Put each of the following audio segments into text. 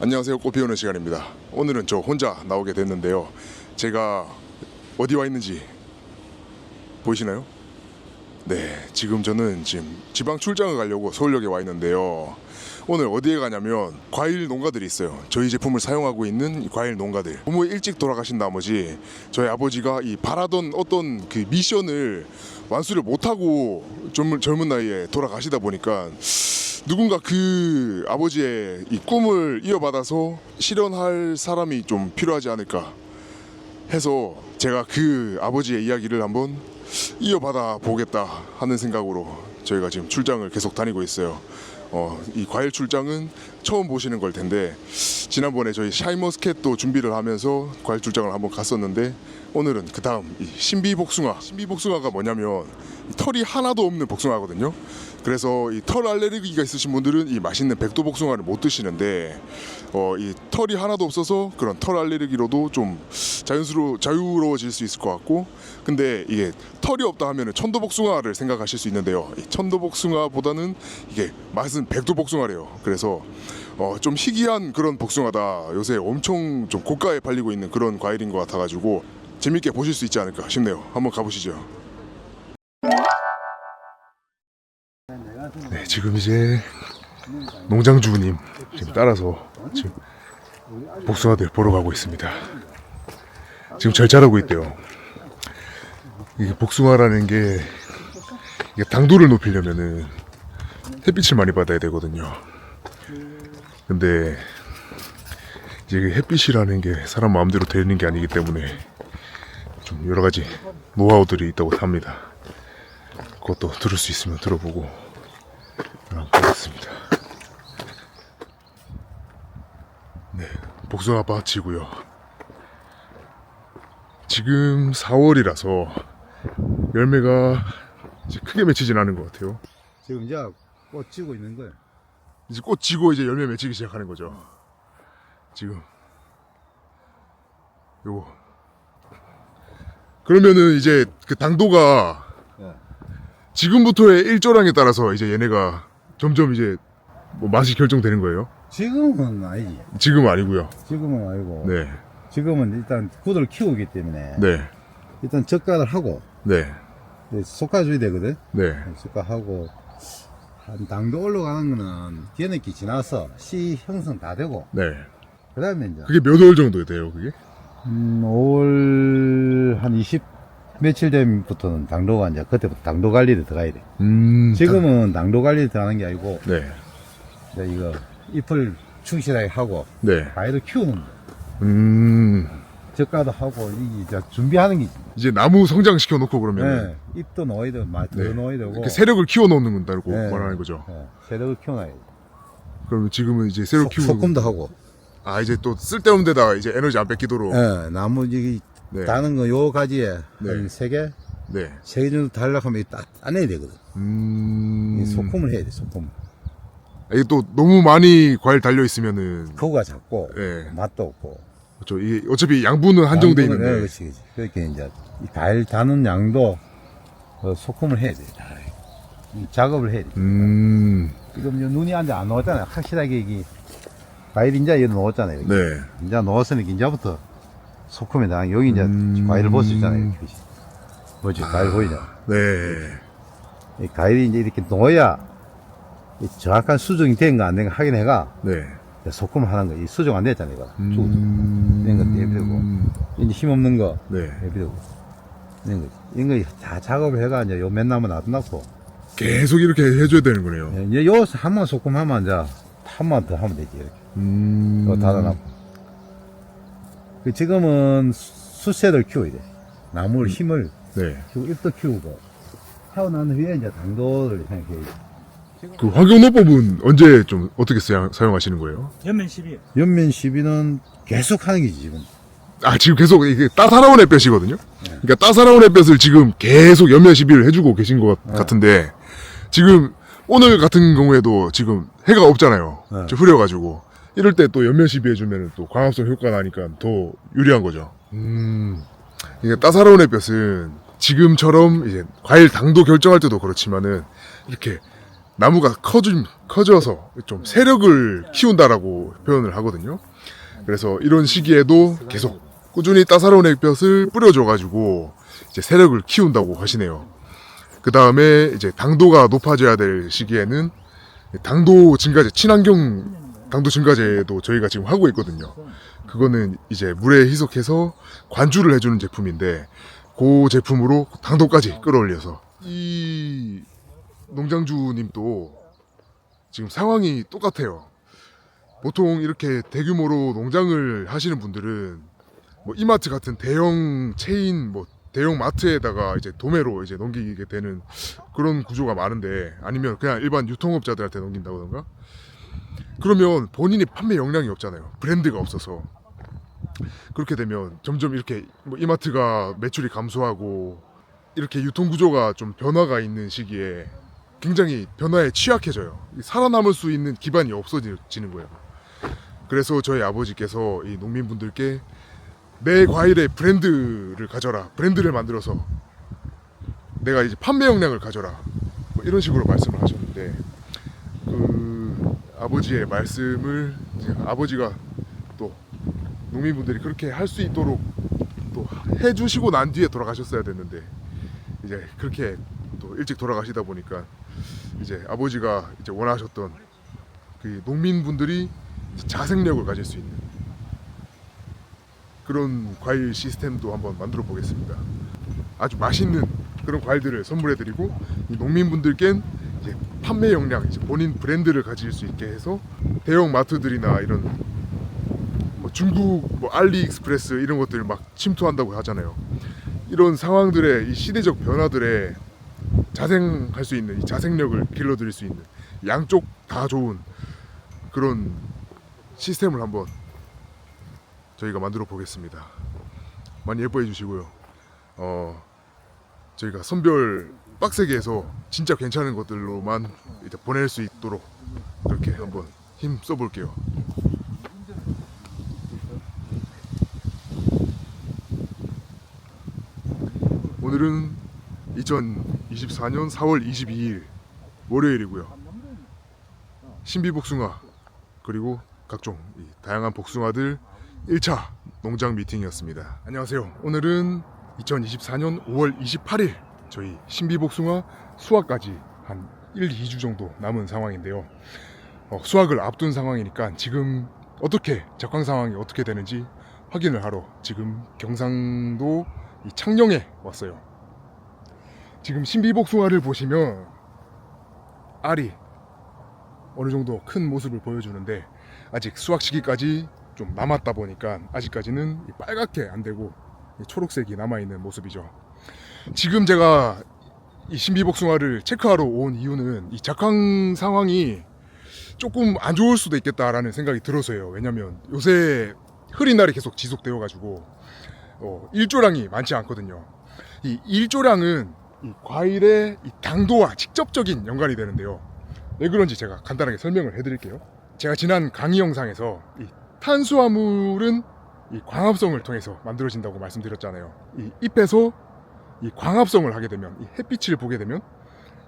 안녕하세요. 꽃 피우는 시간입니다. 오늘은 저 혼자 나오게 됐는데요. 제가 어디 와 있는지 보이시나요? 네, 지금 저는 지금 지방 출장을 가려고 서울역에 와 있는데요. 오늘 어디에 가냐면 과일 농가들이 있어요. 저희 제품을 사용하고 있는 이 과일 농가들. 너무 일찍 돌아가신 나머지 저희 아버지가 이 바라던 어떤 그 미션을 완수를 못하고 젊은, 젊은 나이에 돌아가시다 보니까 누군가 그 아버지의 이 꿈을 이어받아서 실현할 사람이 좀 필요하지 않을까 해서 제가 그 아버지의 이야기를 한번 이어받아 보겠다 하는 생각으로 저희가 지금 출장을 계속 다니고 있어요. 어, 이 과일 출장은 처음 보시는 걸 텐데 지난번에 저희 샤이머스켓도 준비를 하면서 과일 출장을 한번 갔었는데 오늘은 그 다음 이 신비 복숭아 신비 복숭아가 뭐냐면 털이 하나도 없는 복숭아거든요. 그래서 이 털 알레르기가 있으신 분들은 이 맛있는 백도 복숭아를 못 드시는데 어, 이 털이 하나도 없어서 그런 털 알레르기로도 좀 자연스러워 자유로워질 수 있을 것 같고 근데 이게 털이 없다 하면은 천도 복숭아를 생각하실 수 있는데요. 이 천도 복숭아보다는 이게 맛은 백도 복숭아래요. 그래서 어, 좀 희귀한 그런 복숭아다. 요새 엄청 좀 고가에 팔리고 있는 그런 과일인 것 같아가지고 재밌게 보실 수 있지 않을까 싶네요. 한번 가보시죠. 네, 지금 이제 농장주님 지금 따라서 지금 복숭아들 보러 가고 있습니다. 지금 잘 자라고 있대요. 이게 복숭아라는 게 당도를 높이려면은 햇빛을 많이 받아야 되거든요. 근데 이제 그 햇빛이라는 게 사람 마음대로 되는 게 아니기 때문에 좀 여러 가지 노하우들이 있다고 합니다. 그것도 들을 수 있으면 들어보고 한번 보겠습니다. 네, 복숭아 밭이고요. 지금 4월이라서 열매가 크게 맺히진 않은 것 같아요. 지금 이제 꽃 지고 있는 거예요. 이제 꽃 지고 이제 열매 맺히기 시작하는 거죠. 지금 요거 그러면은 이제 그 당도가 예. 지금부터의 일조량에 따라서 이제 얘네가 점점 이제 뭐 맛이 결정되는 거예요. 지금은 아니지. 지금 아니고요. 지금은 아니고. 네, 지금은 일단 구도를 키우기 때문에 네, 일단 적가를 하고 네, 솎아줘야 되거든. 네. 솎아하고 한 당도 올라가는 거는 뒤늦게 지나서 씨 형성 다 되고 네. 그 다음에 이제 그게 몇 월 정도 돼요, 그게? 음, 5월 한 20 며칠 전부터는 당도가 이제 그때부터 당도 관리를 들어가야 돼. 음. 지금은 당도 관리 들어가는 게 아니고 네, 이제 이거 잎을 충실하게 하고 네. 과일을 키우는 거. 음. 젓가도 하고 이 이제 준비하는 게 이제 나무 성장 시켜 놓고 그러면 네, 잎도 넣어야 되고 많이 더 네. 넣어야 되고 이렇게 세력을 키워 놓는 건다고 네. 말하는 거죠. 네, 세력을 키워놔야 돼. 그러면 지금은 이제 소- 키우고 소금도 하고 아 이제 또 쓸데없는 데다가 이제 에너지 안 뺏기도록 예, 나무 이 네. 다는 거 요 가지에 네. 한세 개, 네. 세 개 정도 달라하면 딱 따내야 되거든. 음. 이 소금을 해야 돼, 소금. 이게 또 너무 많이 과일 달려 있으면은 그거가 작고 예. 맛도 없고. 저 이게 어차피 양분은 한정돼 양분은- 예, 있는데 그렇지, 그렇지. 그렇게 이제 이 과일 다는 양도 그 소금을 해야 돼. 다. 이 작업을 해야 돼. 음. 지금 이제 눈이 이제 안 넣었잖아요. 확실하게 이게 과일 인자 여기. 여기. 네. 이제 넣었으니까 이제부터 소금에다 여기 이제 음. 과일을 볼 수 있잖아요. 이렇게. 뭐지? 과일 보이죠? 네. 이 과일이 이제 이렇게 이 정확한 수정이 된거 안된거 확인해가 네. 소금을 하는 거. 이 수정 안 됐잖아요. 이거. 쭉 음. 된거 떼버리고. 이제 힘없는 거 네. 떼버리고. 이런 거. 이런 거 다 작업을 해가 이제 요 맨나무 놔둬놓고. 계속 이렇게 해줘야 되는 거네요. 이제 요 한 번 소금 하면 이제 한 번 더 하면 되지. 이렇게. 음. 이거 닫아놨고. 그 지금은 수- 수세를 키워야 돼. 나무를 힘을 네. 키우고 잎도 키우고. 태어난 후에 이제 당도를 생각해야 돼. 그 화교노법은 언제 좀 어떻게 사용, 사용하시는 거예요? 연면 12. 연면 시비는 계속 하는 게지, 지금. 아 지금 계속 이게 따사로운 햇볕이거든요. 그러니까 따사로운 햇볕을 지금 계속 연면 시비를 해주고 계신 것 네. 같은데 지금 오늘 같은 경우에도 지금 해가 없잖아요. 네. 좀 흐려가지고 이럴 때 또 연면 시비 해주면 또 광합성 효과 나니까 더 유리한 거죠. 음 이게 따사로운 햇볕은 지금처럼 이제 과일 당도 결정할 때도 그렇지만은 이렇게 나무가 커져, 커져서 좀 세력을 키운다라고 표현을 하거든요. 그래서 이런 시기에도 계속 꾸준히 따사로운 햇볕을 뿌려줘가지고 이제 세력을 키운다고 하시네요. 그 다음에 이제 당도가 높아져야 될 시기에는 당도 증가제, 친환경 당도 증가제도 저희가 지금 하고 있거든요. 그거는 이제 물에 희석해서 관주를 해주는 제품인데 그 제품으로 당도까지 끌어올려서 이 농장주님도 지금 상황이 똑같아요. 보통 이렇게 대규모로 농장을 하시는 분들은 뭐 이마트 같은 대형 체인 뭐 대형 마트에다가 이제 도매로 이제 넘기게 되는 그런 구조가 많은데 아니면 그냥 일반 유통업자들한테 넘긴다던가 그러면 본인이 판매 역량이 없잖아요. 브랜드가 없어서 그렇게 되면 점점 이렇게 뭐 이마트가 매출이 감소하고 이렇게 유통 구조가 좀 변화가 있는 시기에 굉장히 변화에 취약해져요. 이 살아남을 수 있는 기반이 없어지는 거예요. 그래서 저희 아버지께서 이 농민분들께 내 과일의 브랜드를 가져라. 브랜드를 만들어서 내가 이제 판매 역량을 가져라. 뭐 이런 식으로 말씀을 하셨는데 그 아버지의 말씀을 아버지가 또 농민분들이 그렇게 할 수 있도록 또 해주시고 난 뒤에 돌아가셨어야 됐는데 이제 그렇게 또 일찍 돌아가시다 보니까 이제 아버지가 이제 원하셨던 그 농민분들이 자생력을 가질 수 있는 그런 과일 시스템도 한번 만들어 보겠습니다. 아주 맛있는 그런 과일들을 선물해 드리고 이 농민분들께는 이제 판매 역량, 이제 본인 브랜드를 가질 수 있게 해서 대형 마트들이나 이런 뭐 중국 뭐 알리익스프레스 이런 것들 막 침투한다고 하잖아요. 이런 상황들의 이 시대적 변화들에 자생할 수 있는 이 자생력을 길러드릴 수 있는 양쪽 다 좋은 그런 시스템을 한번 저희가 만들어 보겠습니다. 많이 예뻐해 주시고요. 어 저희가 선별 빡세게 해서 진짜 괜찮은 것들로만 이제 보낼 수 있도록 그렇게 한번 힘 써볼게요. 오늘은 2024년 4월 22일 월요일이고요. 신비복숭아 그리고 각종 이 다양한 복숭아들 1차 농장 미팅이었습니다. 안녕하세요. 오늘은 2024년 5월 28일 저희 신비복숭아 수확까지 한 1, 2주 정도 남은 상황인데요. 어, 수확을 앞둔 상황이니까 지금 어떻게 작황 상황이 어떻게 되는지 확인을 하러 지금 경상도 이 창녕에 왔어요. 지금 신비복숭아를 보시면 알이 어느 정도 큰 모습을 보여주는데 아직 수확 시기까지 좀 남았다 보니까 아직까지는 이 빨갛게 안 되고 이 초록색이 남아 있는 모습이죠. 지금 제가 이 신비복숭아를 체크하러 온 이유는 이 작황 상황이 조금 안 좋을 수도 있겠다라는 생각이 들어서요. 왜냐면 요새 흐린 날이 계속 지속되어 가지고 어, 일조량이 많지 않거든요. 이 일조량은 이 과일의 이 당도와 직접적인 연관이 되는데요. 왜 그런지 제가 간단하게 설명을 해드릴게요. 제가 지난 강의 영상에서 이 탄수화물은 이 광합성을 통해서 만들어진다고 말씀드렸잖아요. 이 잎에서 이 광합성을 하게 되면 이 햇빛을 보게 되면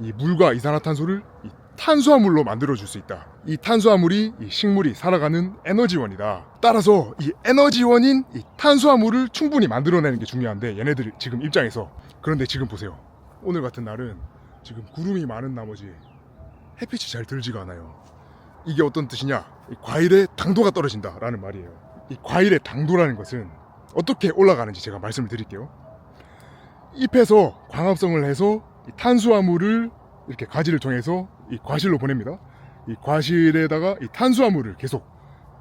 이 물과 이산화탄소를 이 탄수화물로 만들어 줄 수 있다. 이 탄수화물이 이 식물이 살아가는 에너지원이다. 따라서 이 에너지원인 이 탄수화물을 충분히 만들어내는 게 중요한데 얘네들 지금 입장에서 그런데 지금 보세요. 오늘 같은 날은 지금 구름이 많은 나머지 햇빛이 잘 들지가 않아요. 이게 어떤 뜻이냐? 이 과일의 당도가 떨어진다라는 말이에요. 이 과일의 당도라는 것은 어떻게 올라가는지 제가 말씀을 드릴게요. 잎에서 광합성을 해서 이 탄수화물을 이렇게 가지를 통해서 이 과실로 보냅니다. 이 과실에다가 이 탄수화물을 계속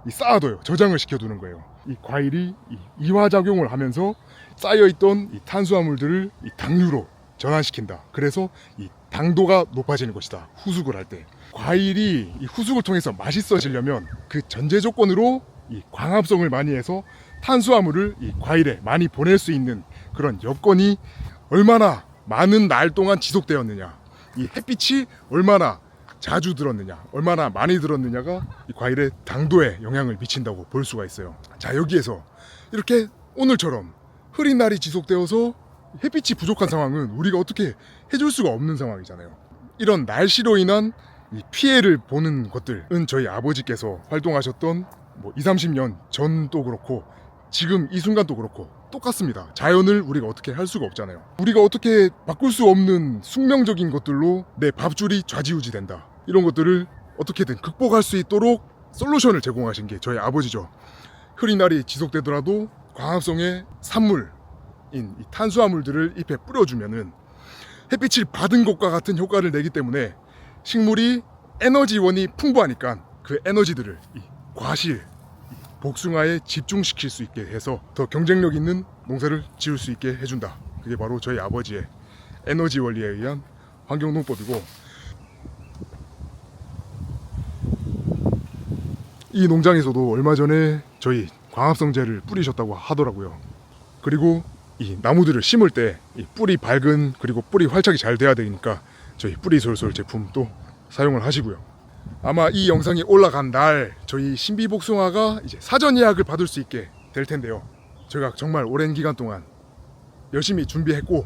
이 쌓아둬요. 저장을 시켜두는 거예요. 이 과일이 이 이화작용을 하면서 쌓여있던 이 탄수화물들을 이 당류로 전환시킨다. 그래서 이 당도가 높아지는 것이다. 후숙을 할 때. 과일이 이 후숙을 통해서 맛있어지려면 그 전제 조건으로 이 광합성을 많이 해서 탄수화물을 이 과일에 많이 보낼 수 있는 그런 여건이 얼마나 많은 날 동안 지속되었느냐. 이 햇빛이 얼마나 자주 들었느냐, 얼마나 많이 들었느냐가 이 과일의 당도에 영향을 미친다고 볼 수가 있어요. 자, 여기에서 이렇게 오늘처럼 흐린 날이 지속되어서 햇빛이 부족한 상황은 우리가 어떻게 해줄 수가 없는 상황이잖아요. 이런 날씨로 인한 이 피해를 보는 것들은 저희 아버지께서 활동하셨던 뭐 2, 30년 전도 그렇고 지금 이 순간도 그렇고 똑같습니다. 자연을 우리가 어떻게 할 수가 없잖아요. 우리가 어떻게 바꿀 수 없는 숙명적인 것들로 내 밥줄이 좌지우지 된다. 이런 것들을 어떻게든 극복할 수 있도록 솔루션을 제공하신 게 저희 아버지죠. 흐린 날이 지속되더라도 광합성의 산물인 이 탄수화물들을 잎에 뿌려주면은 햇빛을 받은 것과 같은 효과를 내기 때문에 식물이 에너지원이 풍부하니까 그 에너지들을 이 과실, 이 복숭아에 집중시킬 수 있게 해서 더 경쟁력 있는 농사를 지을 수 있게 해준다. 그게 바로 저희 아버지의 에너지 원리에 의한 환경농법이고 이 농장에서도 얼마 전에 저희 광합성제를 뿌리셨다고 하더라고요. 그리고 이 나무들을 심을 때 이 뿌리 밝은 그리고 뿌리 활착이 잘 돼야 되니까 저희 뿌리 솔솔 제품도 사용을 하시고요. 아마 이 영상이 올라간 날 저희 신비 복숭아가 이제 사전 예약을 받을 수 있게 될 텐데요. 저희가 정말 오랜 기간 동안 열심히 준비했고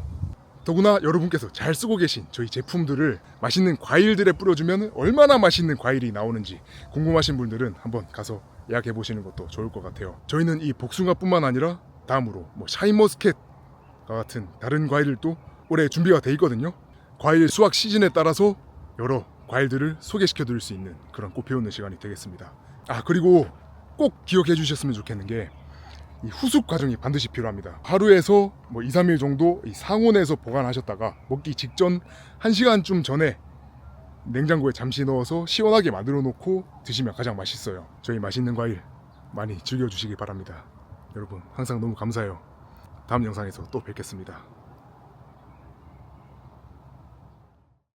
더구나 여러분께서 잘 쓰고 계신 저희 제품들을 맛있는 과일들에 뿌려주면 얼마나 맛있는 과일이 나오는지 궁금하신 분들은 한번 가서 예약해 보시는 것도 좋을 것 같아요. 저희는 이 복숭아뿐만 아니라 다음으로 뭐 샤인머스켓과 같은 다른 과일들도 올해 준비가 돼 있거든요. 과일 수확 시즌에 따라서 여러 과일들을 소개시켜 드릴 수 있는 그런 꽃 피우는 시간이 되겠습니다. 아 그리고 꼭 기억해 주셨으면 좋겠는 게이 후숙 과정이 반드시 필요합니다. 하루에서 뭐 2, 3일 정도 이 상온에서 보관하셨다가 먹기 직전 1시간쯤 전에 냉장고에 잠시 넣어서 시원하게 만들어 놓고 드시면 가장 맛있어요. 저희 맛있는 과일 많이 즐겨 주시기 바랍니다. 여러분 항상 너무 감사해요. 다음 영상에서 또 뵙겠습니다.